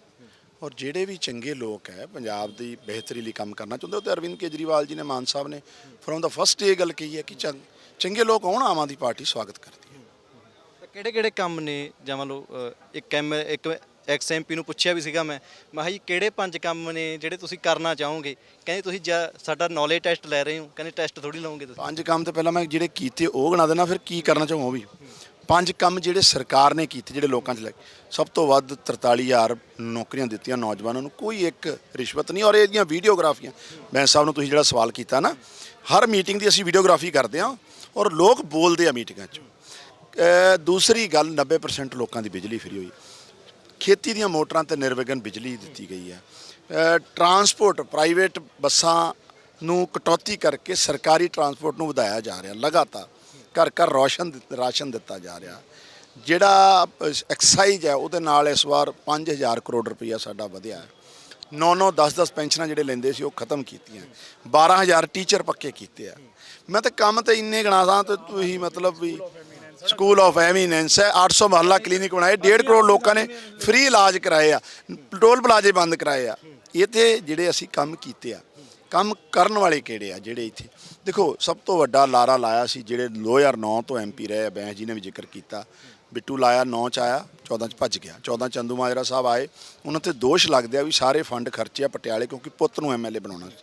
ਔਰ ਜਿਹੜੇ ਵੀ ਚੰਗੇ ਲੋਕ ਹੈ ਪੰਜਾਬ ਦੀ ਬਿਹਤਰੀ ਲਈ ਕੰਮ ਕਰਨਾ ਚਾਹੁੰਦੇ ਉਹ ਤੇ ਅਰਵਿੰਦ ਕੇਜਰੀਵਾਲ ਜੀ ਨੇ ਮਾਨ ਸਾਹਿਬ ਨੇ ਫਰੋਮ ਦਾ ਫਸਟ ਇਹ ਗੱਲ ਕਹੀ ਹੈ ਕਿ ਚੰਗ- ਚੰਗੇ ਲੋਕ ਆਉਣ ਆਮ ਆਦਮੀ ਪਾਰਟੀ ਸਵਾਗਤ ਕਰਦੀ ਹੈ। ਤਾਂ ਕਿਹੜੇ ਕਿਹੜੇ ਕੰਮ ਨੇ? ਜਾਂ ਮੰਨ ਲਓ ਇੱਕ ਐਮ ਇੱਕ ਐਕਸ ਐਮਪੀ ਨੂੰ ਪੁੱਛਿਆ ਵੀ ਸੀਗਾ ਮੈਂ। ਮੈਂ ਜੀ ਕਿਹੜੇ ਪੰਜ ਕੰਮ ਨੇ ਜਿਹੜੇ ਤੁਸੀਂ ਕਰਨਾ ਚਾਹੋਗੇ? ਕਹਿੰਦੇ ਤੁਸੀਂ ਸਾਡਾ ਨੌਲੇਜ ਟੈਸਟ ਲੈ ਰਹੇ ਹੋ। ਕਹਿੰਦੇ ਟੈਸਟ ਥੋੜੀ ਲਓਗੇ ਤੁਸੀਂ। ਪੰਜ ਕੰਮ ਤੇ ਪਹਿਲਾਂ ਮੈਂ ਜਿਹੜੇ ਕੀਤੇ ਉਹ ਗਣਾ ਦੇਣਾ ਫਿਰ ਕੀ ਕਰਨਾ ਚਾਹੁੰ ਉਹ ਵੀ। ਪੰਜ ਕੰਮ ਜਿਹੜੇ ਸਰਕਾਰ ਨੇ ਕੀਤੇ, ਜਿਹੜੇ ਲੋਕਾਂ 'ਚ ਲੱਗੇ ਸਭ ਤੋਂ ਵੱਧ 43000 ਨੌਕਰੀਆਂ ਦਿੱਤੀਆਂ ਨੌਜਵਾਨਾਂ ਨੂੰ, ਕੋਈ ਇੱਕ ਰਿਸ਼ਵਤ ਨਹੀਂ। ਔਰ ਇਹਦੀਆਂ ਵੀਡੀਓਗ੍ਰਾਫੀਆਂ ਬੈਂਸ ਸਾਹਿਬ ਨੂੰ ਤੁਸੀਂ ਜਿਹੜਾ ਸਵਾਲ ਕੀਤਾ ਨਾ, ਹਰ ਮੀਟਿੰਗ ਦੀ ਅਸੀਂ ਵੀਡੀਓਗ੍ਰਾਫੀ ਕਰਦੇ ਹਾਂ ਔਰ ਲੋਕ ਬੋਲਦੇ ਆ ਮੀਟਿੰਗਾਂ 'ਚ। ਦੂਸਰੀ ਗੱਲ 90% ਲੋਕਾਂ ਦੀ ਬਿਜਲੀ ਫਰੀ ਹੋਈ। ਖੇਤੀ ਦੀਆਂ ਮੋਟਰਾਂ ਤੇ ਨਿਰਵਿਘਨ ਬਿਜਲੀ ਦਿੱਤੀ ਗਈ ਹੈ। ਟਰਾਂਸਪੋਰਟ, ਪ੍ਰਾਈਵੇਟ ਬੱਸਾਂ ਨੂੰ ਕਟੌਤੀ ਕਰਕੇ ਸਰਕਾਰੀ ਟਰਾਂਸਪੋਰਟ ਨੂੰ ਵਧਾਇਆ ਜਾ ਰਿਹਾ, ਲਗਾਤਾਰ। ਘਰ ਘਰ ਰੋਸ਼ਨ ਦਿੱਤ- ਰਾਸ਼ਨ ਦਿੱਤਾ ਜਾ ਰਿਹਾ। ਜਿਹੜਾ ਐਕਸਾਈਜ਼ ਹੈ, ਉਹਦੇ ਨਾਲ ਇਸ ਵਾਰ 5000 ਕਰੋੜ ਰੁਪਈਆ ਸਾਡਾ ਵਧਿਆ ਹੈ। 9-9 10-10 ਪੈਨਸ਼ਨਾਂ ਜਿਹੜੇ ਲੈਂਦੇ ਸੀ, ਉਹ ਖਤਮ ਕੀਤੀਆਂ 12000 ਟੀਚਰ ਪੱਕੇ ਕੀਤੇ ਆ। ਮੈਂ ਤਾਂ ਕੰਮ ਤੇ ਇੰਨੇ ਗਣਾਸਾਂ ਤੇ ਤੁਸੀਂ ਮਤਲਬ ਵੀ ਸਕੂਲ ਆਫ ਐਮੀਨੈਂਸ ਹੈ 800 ਮਹੱਲਾ ਕਲੀਨਿਕ ਬਣਾਏ 1.5 ਕਰੋੜ ਲੋਕਾਂ ਨੇ ਫ੍ਰੀ ਇਲਾਜ ਕਰਾਏ ਆ ਟੋਲ ਪਲਾਜ਼ੇ ਬੰਦ ਕਰਾਏ ਆ। ਇਹ ਤੇ ਜਿਹੜੇ ਅਸੀਂ ਕੰਮ ਕੀਤੇ ਆ, ਕੰਮ ਕਰਨ ਵਾਲੇ ਕਿਹੜੇ ਆ, ਜਿਹੜੇ ਇੱਥੇ ਦੇਖੋ ਸਭ ਤੋਂ ਵੱਡਾ ਲਾਰਾ ਲਾਇਆ ਸੀ ਜਿਹੜੇ 2009 ਤੋਂ ਐਮਪੀ ਰਹੇ ਆ ਬੈਂਸ ਜੀ ਨੇ ਵੀ ਜ਼ਿਕਰ ਕੀਤਾ। ਬਿੱਟੂ ਲਾਇਆ 9 ਚ ਆਇਆ 14 ਚ ਭੱਜ ਗਿਆ। 14 ਚੰਦੂ ਮਾਜਰਾ ਸਾਹਿਬ ਆਏ ਉਹਨਾਂ ਤੇ ਦੋਸ਼ ਲੱਗਦੇ ਆ ਵੀ ਸਾਰੇ ਫੰਡ ਖਰਚੇ ਆ ਪਟਿਆਲੇ ਕਿਉਂਕਿ ਪੁੱਤ ਨੂੰ ਐਮਐਲਏ ਬਣਾਉਣਾ ਸੀ।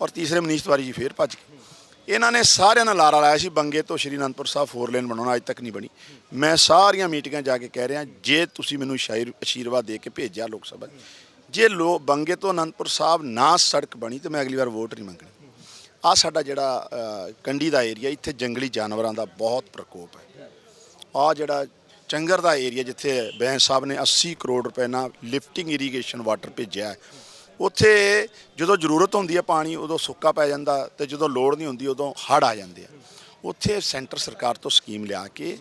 ਔਰ ਤੀਸਰੇ ਮਨੀਸ਼ ਤਿਵਾਰੀ ਜੀ ਫੇਰ ਭੱਜ ਗਏ। ਇਹਨਾਂ ਨੇ ਸਾਰਿਆਂ ਨਾਲ ਲਾਰਾ ਲਾਇਆ ਸੀ ਬੰਗੇ ਤੋਂ ਸ਼੍ਰੀ ਅਨੰਦਪੁਰ ਸਾਹਿਬ ਫੋਰ ਲੇਨ ਬਣਾਉਣਾ ਅੱਜ ਤੱਕ ਨਹੀਂ ਬਣੀ। ਮੈਂ ਸਾਰੀਆਂ ਮੀਟਿੰਗਾਂ ਜਾ ਕੇ ਕਹਿ ਰਿਹਾ ਜੇ ਤੁਸੀਂ ਮੈਨੂੰ ਸ਼ਾਇਰ ਅਸ਼ੀਰਵਾਦ ਦੇ ਕੇ ਭੇਜਿਆ ਲੋਕ ਸਭਾ 'ਚ, ਜੇ ਲੋ ਬੰਗੇ ਤੋਂ ਅਨੰਦਪੁਰ ਸਾਹਿਬ ਨਾ ਸੜਕ ਬਣੀ ਤੇ ਮੈਂ ਅਗਲੀ ਵਾਰ ਵੋਟ ਨਹੀਂ ਮੰਗਣੀ। ਆ ਸਾਡਾ ਜਿਹੜਾ ਅ, ਕੰਢੀ ਦਾ ਏਰੀਆ ਇੱਥੇ ਜੰਗਲੀ ਜਾਨਵਰਾਂ ਦਾ ਬਹੁਤ ਪ੍ਰਕੋਪ ਹੈ। ਆ ਜਿਹੜਾ ਚੰਗਰ ਦਾ ਏਰੀਆ ਜਿੱਥੇ ਬੈਂਸ ਸਾਹਿਬ ਨੇ 80 ਕਰੋੜ ਰੁਪਏ ਨਾਲ ਲਿਫਟਿੰਗ ਇਰੀਗੇਸ਼ਨ ਵਾਟਰ ਭੇਜਿਆ ਉੱਥੇ ਜਦੋਂ ਜ਼ਰੂਰਤ ਹੁੰਦੀ ਹੈ ਪਾਣੀ ਉਦੋਂ ਸੁੱਕਾ ਪੈ ਜਾਂਦਾ ਤੇ ਜਦੋਂ ਲੋੜ ਨਹੀਂ ਹੁੰਦੀ ਉਦੋਂ ਹੜ੍ਹ ਆ ਜਾਂਦੇ ਆ। ਉੱਥੇ ਸੈਂਟਰ ਸਰਕਾਰ ਤੋਂ ਸਕੀਮ ਲਿਆ ਕੇ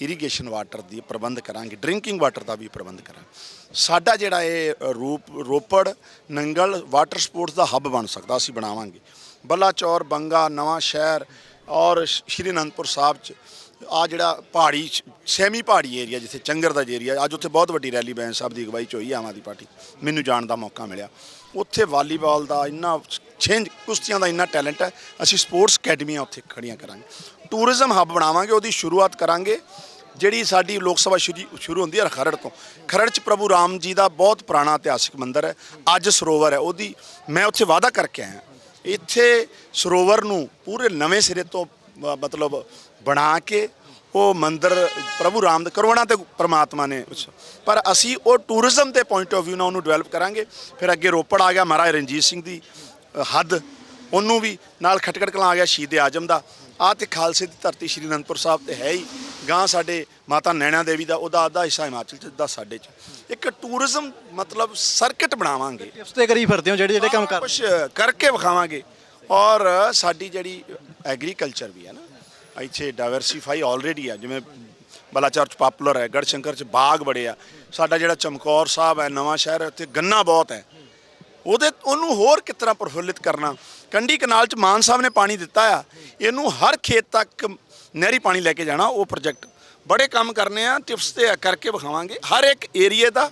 ਇਰੀਗੇਸ਼ਨ ਵਾਟਰ ਦੀ ਪ੍ਰਬੰਧ ਕਰਾਂਗੇ ਡਰਿੰਕਿੰਗ ਵਾਟਰ ਦਾ ਵੀ ਪ੍ਰਬੰਧ ਕਰਾਂਗੇ। ਸਾਡਾ ਜਿਹੜਾ ਇਹ ਰੂਪ ਰੋਪੜ ਨੰਗਲ ਵਾਟਰ ਸਪੋਰਟਸ ਦਾ ਹੱਬ ਬਣ ਸਕਦਾ ਅਸੀਂ ਬਣਾਵਾਂਗੇ। ਬੱਲਾਚੌਰ, ਬੰਗਾ, ਨਵਾਂ ਸ਼ਹਿਰ ਔਰ ਸ਼੍ਰੀ ਅਨੰਦਪੁਰ ਸਾਹਿਬ ਚ ਆ ਜਿਹੜਾ ਪਹਾੜੀ ਸੈਮੀ ਪਹਾੜੀ ਏਰੀਆ ਜਿੱਥੇ ਚੰਗਰ ਦਾ ਏਰੀਆ ਅੱਜ ਉੱਥੇ ਬਹੁਤ ਵੱਡੀ ਰੈਲੀ ਬੈਂਸ ਸਾਹਿਬ ਦੀ ਅਗਵਾਈ ਚ ਹੋਈ ਆਮ ਆਦਮੀ ਪਾਰਟੀ। ਮੈਨੂੰ ਜਾਣ ਦਾ ਮੌਕਾ ਮਿਲਿਆ। ਉੱਥੇ ਵਾਲੀਬਾਲ ਦਾ ਇੰਨਾ ਛਿੰਝ, ਕੁਸ਼ਤੀਆਂ ਦਾ ਇੰਨਾ ਟੈਲੈਂਟ ਹੈ, ਅਸੀਂ ਸਪੋਰਟਸ ਅਕੈਡਮੀਆਂ ਉੱਥੇ ਖੜੀਆਂ ਕਰਾਂਗੇ। ਟੂਰਿਜ਼ਮ ਹੱਬ ਬਣਾਵਾਂਗੇ, ਉਹਦੀ ਸ਼ੁਰੂਆਤ ਕਰਾਂਗੇ, ਜਿਹੜੀ ਸਾਡੀ ਲੋਕ ਸਭਾ ਸ਼ੁਰੂ ਸ਼ੁਰੂ ਹੁੰਦੀ ਹੈ ਖਰੜ ਤੋਂ। ਖਰੜ ਚ ਪ੍ਰਭੂ ਰਾਮ ਜੀ ਦਾ ਬਹੁਤ ਪੁਰਾਣਾ ਇਤਿਹਾਸਿਕ ਮੰਦਿਰ ਹੈ, ਅੱਜ ਸਰੋਵਰ ਹੈ, ਉਹਦੀ ਮੈਂ ਉੱਥੇ ਵਾਅਦਾ ਕਰਕੇ ਆਇਆ। ਇੱਥੇ ਸਰੋਵਰ ਨੂੰ ਪੂਰੇ ਨਵੇਂ ਸਿਰੇ ਤੋਂ ਮਤਲਬ ਬਣਾ ਕੇ ਉਹ ਮੰਦਰ ਪ੍ਰਭੂ ਰਾਮ ਦੇ ਕਰੋੜਾਂ ਤੇ ਪ੍ਰਮਾਤਮਾ ਨੇ ਪਰ ਅਸੀਂ ਉਹ ਟੂਰਿਜ਼ਮ ਦੇ ਪੁਆਇੰਟ ਆਫ View ਨਾਲ ਉਹਨੂੰ ਡਿਵੈਲਪ ਕਰਾਂਗੇ। ਫਿਰ ਅੱਗੇ ਰੋਪੜ ਆ ਗਿਆ ਮਹਾਰਾਜ ਰਣਜੀਤ ਸਿੰਘ ਦੀ ਹੱਦ। ਉਹਨੂੰ ਵੀ ਨਾਲ ਖਟਕੜ ਕਲਾਂ ਆ ਗਿਆ ਸ਼ਹੀਦ ਆਜਮ ਦਾ। ਆ ਤੇ ਖਾਲਸੇ ਦੀ ਧਰਤੀ ਸ਼੍ਰੀ ਅਨੰਦਪੁਰ ਸਾਹਿਬ ਤੇ ਹੈ ਹੀ। ਗਾਂ ਸਾਡੇ ਮਾਤਾ ਨੈਣਾ ਦੇਵੀ ਦਾ ਉਹਦਾ ਅੱਧਾ ਹਿੱਸਾ ਹਿਮਾਚਲ ਚ ਦਾ ਸਾਡੇ ਚ। ਇੱਕ ਟੂਰਿਜ਼ਮ ਮਤਲਬ ਸਰਕਟ ਬਣਾਵਾਂਗੇ। ਟਿਪਸ ਤੇ ਕਰੀ ਫਿਰਦੇ ਹੋ ਜਿਹੜੇ ਜਿਹੜੇ ਕੰਮ ਕਰ ਕੁਝ ਕਰਕੇ ਵਿਖਾਵਾਂਗੇ। ਔਰ ਸਾਡੀ ਜਿਹੜੀ ਐਗਰੀਕਲਚਰ ਵੀ ਹੈ ਨਾ ਇੱਥੇ ਡਾਇਵਰਸਿਫਾਈ ਆਲਰੇਡੀ ਆ। ਜਿਵੇਂ ਬਲਾਚੌਰ ਚ ਪਾਪੂਲਰ ਹੈ ਗੜਸ਼ੰਕਰ ਚ ਬਾਗ ਬੜੇ ਆ। ਸਾਡਾ ਜਿਹੜਾ ਚਮਕੌਰ ਸਾਹਿਬ ਹੈ ਨਵਾਂ ਸ਼ਹਿਰ ਉੱਥੇ ਗੰਨਾ ਬਹੁਤ ਹੈ। ਉਹਦੇ ਉਹਨੂੰ ਹੋਰ ਕਿਸ ਤਰ੍ਹਾਂ ਪ੍ਰਫੁੱਲਿਤ ਕਰਨਾ? ਕੰਢੀ ਕਨਾਲ ਚ ਮਾਨ ਸਾਹਿਬ ਨੇ ਪਾਣੀ ਦਿੱਤਾ ਆ। ਇਹਨੂੰ ਹਰ ਖੇਤ ਤੱਕ ਨਹਿਰੀ ਪਾਣੀ ਲੈ ਕੇ ਜਾਣਾ, ਉਹ ਪ੍ਰੋਜੈਕਟ ਬੜੇ ਕੰਮ ਕਰਨੇ ਆ ਟਿਪਸ ਤੇ ਕਰਕੇ ਵਿਖਾਵਾਂਗੇ। ਹਰ ਇੱਕ ਏਰੀਏ ਦਾ,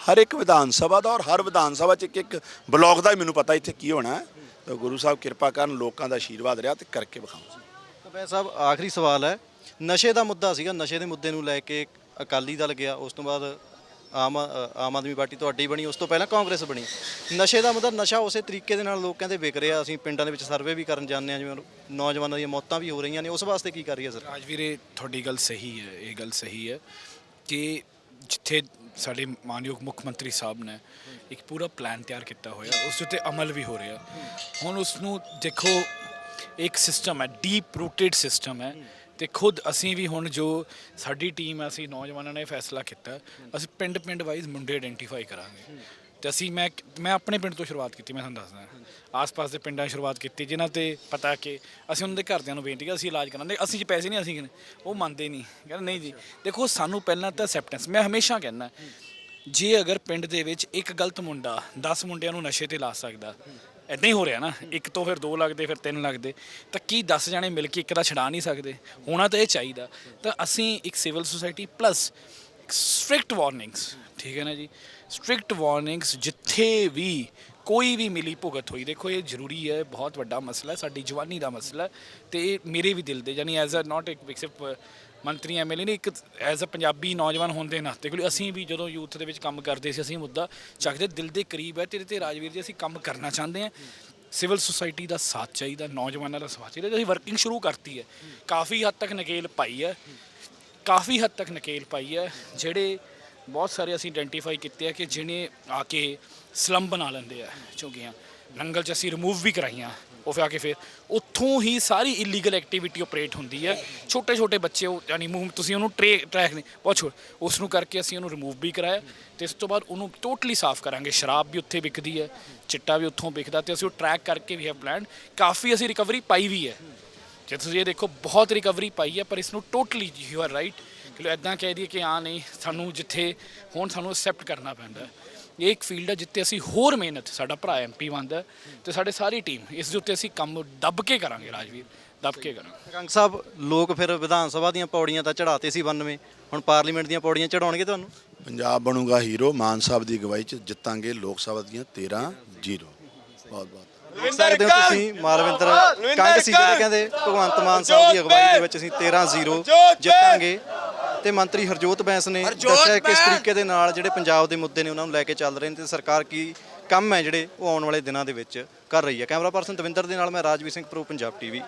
ਹਰ ਇੱਕ ਵਿਧਾਨ ਸਭਾ ਦਾ ਔਰ ਹਰ ਵਿਧਾਨ ਸਭਾ ਚ ਇੱਕ ਇੱਕ ਬਲਾਕ ਦਾ ਮੈਨੂੰ ਪਤਾ ਇੱਥੇ ਕੀ ਹੋਣਾ। ਹੈ ਤਾਂ ਗੁਰੂ ਸਾਹਿਬ ਕਿਰਪਾ ਕਰਨ ਲੋਕਾਂ ਦਾ ਆਸ਼ੀਰਵਾਦ ਰਿਹਾ ਤੇ ਕਰਕੇ ਵਿਖਾਵਾਂ ਤਾਂ ਵੈਸੇ ਸਾਹਿਬ, ਆਖਰੀ ਸਵਾਲ ਹੈ। ਨਸ਼ੇ ਦਾ ਮੁੱਦਾ ਸੀਗਾ, ਨਸ਼ੇ ਦੇ ਮੁੱਦੇ ਨੂੰ ਲੈ ਕੇ ਅਕਾਲੀ ਦਲ ਗਿਆ, ਉਸ ਤੋਂ ਬਾਅਦ ਆਮ ਆਮ ਆਦਮੀ ਪਾਰਟੀ ਤੁਹਾਡੀ ਬਣੀ, ਉਸ ਤੋਂ ਪਹਿਲਾਂ ਕਾਂਗਰਸ ਬਣੀ। ਨਸ਼ੇ ਦਾ ਮਤਲਬ ਨਸ਼ਾ ਉਸੇ ਤਰੀਕੇ ਦੇ ਨਾਲ ਲੋਕ ਕਹਿੰਦੇ ਵਿਕ ਰਿਹਾ, ਅਸੀਂ ਪਿੰਡਾਂ ਦੇ ਵਿੱਚ ਸਰਵੇ ਵੀ ਕਰਨ ਜਾਂਦੇ ਹਾਂ, ਜਿਵੇਂ ਨੌਜਵਾਨਾਂ ਦੀਆਂ ਮੌਤਾਂ ਵੀ ਹੋ ਰਹੀਆਂ ਨੇ, ਉਸ ਵਾਸਤੇ ਕੀ ਕਰ ਰਹੀ ਹੈ ਸਰ? ਸਰਕਾਰ ਰਾਜਵੀਰੇ, ਤੁਹਾਡੀ ਗੱਲ ਸਹੀ ਹੈ, ਇਹ ਗੱਲ ਸਹੀ ਹੈ ਕਿ ਜਿੱਥੇ ਸਾਡੇ ਮਾਨਯੋਗ ਮੁੱਖ ਮੰਤਰੀ ਸਾਹਿਬ ਨੇ ਇੱਕ ਪੂਰਾ ਪਲਾਨ ਤਿਆਰ ਕੀਤਾ ਹੋਇਆ, ਉਸ ਉੱਤੇ ਅਮਲ ਵੀ ਹੋ ਰਿਹਾ। ਹੁਣ ਉਸ ਨੂੰ ਦੇਖੋ, ਇੱਕ ਸਿਸਟਮ ਹੈ ਡੀਪ ਰੂਟਡ ਸਿਸਟਮ ਹੈ। ਤੇ ਖੁਦ ਅਸੀਂ ਵੀ ਹੁਣ ਜੋ ਸਾਡੀ ਟੀਮ ਹੈ ਅਸੀਂ ਨੌਜਵਾਨਾਂ ਨੇ ਫੈਸਲਾ ਕੀਤਾ, ਅਸੀਂ ਪਿੰਡ ਪਿੰਡ ਵਾਈਜ਼ ਮੁੰਡੇ ਆਇਡੈਂਟੀਫਾਈ ਕਰਾਂਗੇ। ਤੇ ਅਸੀਂ ਮੈਂ ਮੈਂ ਆਪਣੇ ਪਿੰਡ ਤੋਂ ਸ਼ੁਰੂਆਤ ਕੀਤੀ, ਮੈਂ ਤੁਹਾਨੂੰ ਦੱਸਦਾ। ਆਸ-ਪਾਸ ਦੇ ਪਿੰਡਾਂ ਸ਼ੁਰੂਆਤ ਕੀਤੀ, ਜਿਨ੍ਹਾਂ ਤੇ ਪਤਾ ਕਿ ਅਸੀਂ ਉਹਨਾਂ ਦੇ ਘਰਦਿਆਂ ਨੂੰ ਬੇਨਤੀ ਕਿ ਅਸੀਂ ਇਲਾਜ ਕਰਾਂਗੇ ਅਸੀਂ ਜੀ ਪੈਸੇ ਨਹੀਂ, ਅਸੀਂ ਕਹਿੰਦੇ ਉਹ ਮੰਨਦੇ ਨਹੀਂ। ਕਹਿੰਦੇ, ਨਹੀਂ ਜੀ, ਦੇਖੋ, ਸਾਨੂੰ ਪਹਿਲਾਂ ਤਾਂ ਅਸੈਪਟੈਂਸ ਮੈਂ ਹਮੇਸ਼ਾ ਕਹਿੰਦਾ, ਜੇ ਅਗਰ ਪਿੰਡ ਦੇ ਵਿੱਚ ਇੱਕ ਗਲਤ ਮੁੰਡਾ 10 ਮੁੰਡਿਆਂ ਨੂੰ ਨਸ਼ੇ ਤੇ ਲਾ ਸਕਦਾ ਐਦਾਂ ਹੀ ਹੋ ਰਿਹਾ ਨਾ, ਇੱਕ ਤੋਂ ਫਿਰ ਦੋ ਲੱਗਦੇ, ਫਿਰ ਤਿੰਨ ਲੱਗਦੇ। ਤਾਂ ਕੀ 10 ਜਣੇ ਮਿਲ ਕੇ ਇੱਕ ਦਾ ਛਡਾ ਨਹੀਂ ਸਕਦੇ? ਹੋਣਾ ਤਾਂ ਇਹ ਚਾਹੀਦਾ। ਤਾਂ ਅਸੀਂ ਇੱਕ civil society plus strict warnings, ਠੀਕ ਹੈ ਨਾ ਜੀ? ਸਟ੍ਰਿਕਟ ਵਾਰਨਿੰਗਸ ਜਿੱਥੇ ਵੀ ਕੋਈ ਵੀ ਮਿਲੀ ਭੁਗਤ ਹੋਈ, ਦੇਖੋ ਇਹ ਜ਼ਰੂਰੀ ਹੈ, ਬਹੁਤ ਵੱਡਾ ਮਸਲਾ ਹੈ, ਸਾਡੀ ਜਵਾਨੀ ਦਾ ਮਸਲਾ ਹੈ, ਤੇ ਇਹ ਮੇਰੇ ਵੀ ਦਿਲ ਦੇ, ਯਾਨੀ ਐਜ਼ ਅ, ਨਾਟ ਇੱਕ, ਸਿਰਫ ਮੰਤਰੀ ਐਮਐਲਏ ਨੇ, ਇੱਕ ਐਜ਼ ਅ ਪੰਜਾਬੀ ਨੌਜਵਾਨ ਹੋਣ ਦੇ ਨਾਤੇ ਕਿਉਂਕਿ ਅਸੀਂ ਵੀ ਜਦੋਂ ਯੂਥ ਦੇ ਵਿੱਚ ਕੰਮ ਕਰਦੇ ਸੀ, ਅਸੀਂ ਮੁੱਦਾ ਚੱਕਦੇ ਦਿਲ ਦੇ ਕਰੀਬ ਹੈ, ਤੇਰੇ ਤੇ ਰਾਜਵੀਰ ਜੀ, ਅਸੀਂ ਕੰਮ ਕਰਨਾ ਚਾਹੁੰਦੇ ਹਾਂ। ਸਿਵਲ ਸੁਸਾਇਟੀ ਦਾ ਸਾਥ ਚਾਹੀਦਾ, ਨੌਜਵਾਨਾਂ ਦਾ ਸਾਥ ਚਾਹੀਦਾ, ਅਸੀਂ ਵਰਕਿੰਗ ਸ਼ੁਰੂ ਕਰਤੀ ਹੈ। ਕਾਫੀ ਹੱਦ ਤੱਕ ਨਕੇਲ ਪਾਈ ਹੈ, ਕਾਫੀ ਹੱਦ ਤੱਕ ਨਕੇਲ ਪਾਈ ਹੈ, ਜਿਹੜੇ ਬਹੁਤ ਸਾਰੇ ਅਸੀਂ ਆਇਡੈਂਟੀਫਾਈ ਕੀਤੇ ਆ ਕਿ ਜਿਹਨੇ ਆ ਕੇ ਸਲਮ ਬਣਾ ਲੈਂਦੇ ਆ, ਝੁੱਗੀਆਂ। ਨੰਗਲ ਚ ਅਸੀਂ ਰਿਮੂਵ ਵੀ ਕਰਾਈਆਂ, ਉਹ ਫਿਰ ਆ ਕੇ ਫਿਰ ਉੱਥੋਂ ਹੀ ਸਾਰੀ ਇਲੀਗਲ ਐਕਟੀਵਿਟੀ ਆਪਰੇਟ ਹੁੰਦੀ ਹੈ। ਛੋਟੇ ਛੋਟੇ ਬੱਚੇ, ਉਹ ਯਾਨੀ ਮੂਵ ਤੁਸੀਂ ਉਹਨੂੰ ਟਰੇ ਟਰੈਕ ਨਹੀਂ ਬਹੁਤ ਛੋਟ ਉਸ ਨੂੰ ਕਰਕੇ ਅਸੀਂ ਉਹਨੂੰ ਰਿਮੂਵ ਵੀ ਕਰਾਇਆ ਤੇ ਇਸ ਤੋਂ ਬਾਅਦ ਉਹਨੂੰ ਟੋਟਲੀ ਸਾਫ਼ ਕਰਾਂਗੇ। ਸ਼ਰਾਬ ਵੀ ਉੱਥੇ ਵਿਕਦੀ ਹੈ, ਚਿੱਟਾ ਵੀ ਉੱਥੋਂ ਵਿਕਦਾ ਤੇ ਅਸੀਂ ਉਹ ਟਰੈਕ ਕਰਕੇ ਵੀ ਹੈ ਪਲਾਨ ਕਾਫੀ ਅਸੀਂ ਰਿਕਵਰੀ ਪਾਈ ਵੀ ਹੈ। ਜੇ ਤੁਸੀਂ ਇਹ ਦੇਖੋ, ਬਹੁਤ ਰਿਕਵਰੀ ਪਾਈ ਹੈ, ਪਰ ਇਸ ਨੂੰ ਟੋਟਲੀ ਯੂ ਆਰ ਰਾਈਟ ਕਿ ਇਦਾਂ ਕਹਿ ਦਈਏ ਕਿ ਆ ਨਹੀਂ, ਸਾਨੂੰ ਜਿੱਥੇ ਹੁਣ ਸਾਨੂੰ ਐਕਸੈਪਟ ਕਰਨਾ ਪੈਂਦਾ। ਹੈ। ਇਹ ਇੱਕ ਫੀਲਡ ਹੈ ਜਿੱਤੇ ਅਸੀਂ ਹੋਰ ਮਿਹਨਤ ਸਾਡਾ ਭਰਾ ਐਮਪੀ ਬਣਦਾ ਹੈ ਤੇ ਸਾਡੇ ਸਾਰੀ ਟੀਮ ਇਸ ਦੇ ਉੱਤੇ ਅਸੀਂ ਕੰਮ ਦੱਬ ਕੇ ਕਰਾਂਗੇ ਰਾਜਵੀਰ ਦੱਬ ਕੇ ਕਰਾਂਗੇ। ਕੰਗ ਸਾਹਿਬ ਲੋਕ ਫਿਰ ਵਿਧਾਨ ਸਭਾ ਦੀਆਂ ਪੌੜੀਆਂ ਤਾਂ ਚੜਾਤੇ ਸੀ 92 ਹੁਣ ਪਾਰਲੀਮੈਂਟ ਦੀਆਂ ਪੌੜੀਆਂ ਚੜਾਉਣਗੇ ਤੁਹਾਨੂੰ? ਪੰਜਾਬ ਬਣੂਗਾ ਹੀਰੋ ਮਾਨ ਸਾਹਿਬ ਦੀ ਅਗਵਾਈ ਚ ਜਿੱਤਾਂਗੇ ਲੋਕ ਸਭਾ ਦੀਆਂ 13 ਜ਼ੀਰੋ। ਬਹੁਤ ਬਹੁਤ ਹੋ ਤੁਸੀਂ ਮਾਲਵਿੰਦਰ ਕੰਗ ਸੀ ਜਿਹੜੇ ਕਹਿੰਦੇ ਭਗਵੰਤ ਮਾਨ ਸਾਹਿਬ ਦੀ ਅਗਵਾਈ ਦੇ ਵਿੱਚ ਅਸੀਂ 13-0 ਜਿੱਤਾਂਗੇ। ਤੇ ਮੰਤਰੀ ਹਰਜੋਤ ਬੈਂਸ ਨੇ ਦੱਸਿਆ ਕਿ ਇਸ ਤਰੀਕੇ ਦੇ ਨਾਲ ਜਿਹੜੇ ਪੰਜਾਬ ਦੇ ਮੁੱਦੇ ਨੇ ਉਹਨਾਂ ਨੂੰ ਲੈ ਕੇ ਚੱਲ ਰਹੇ ਨੇ ਤੇ ਸਰਕਾਰ ਕੀ ਕੰਮ ਹੈ ਜਿਹੜੇ ਉਹ ਆਉਣ ਵਾਲੇ ਦਿਨਾਂ ਦੇ ਵਿੱਚ ਕਰ ਰਹੀ ਹੈ। ਕੈਮਰਾ ਪਰਸਨ ਦਵਿੰਦਰ ਦੇ ਨਾਲ ਮੈਂ ਰਾਜਵੀਰ ਸਿੰਘ ਪ੍ਰੋ ਪੰਜਾਬ ਟੀਵੀ।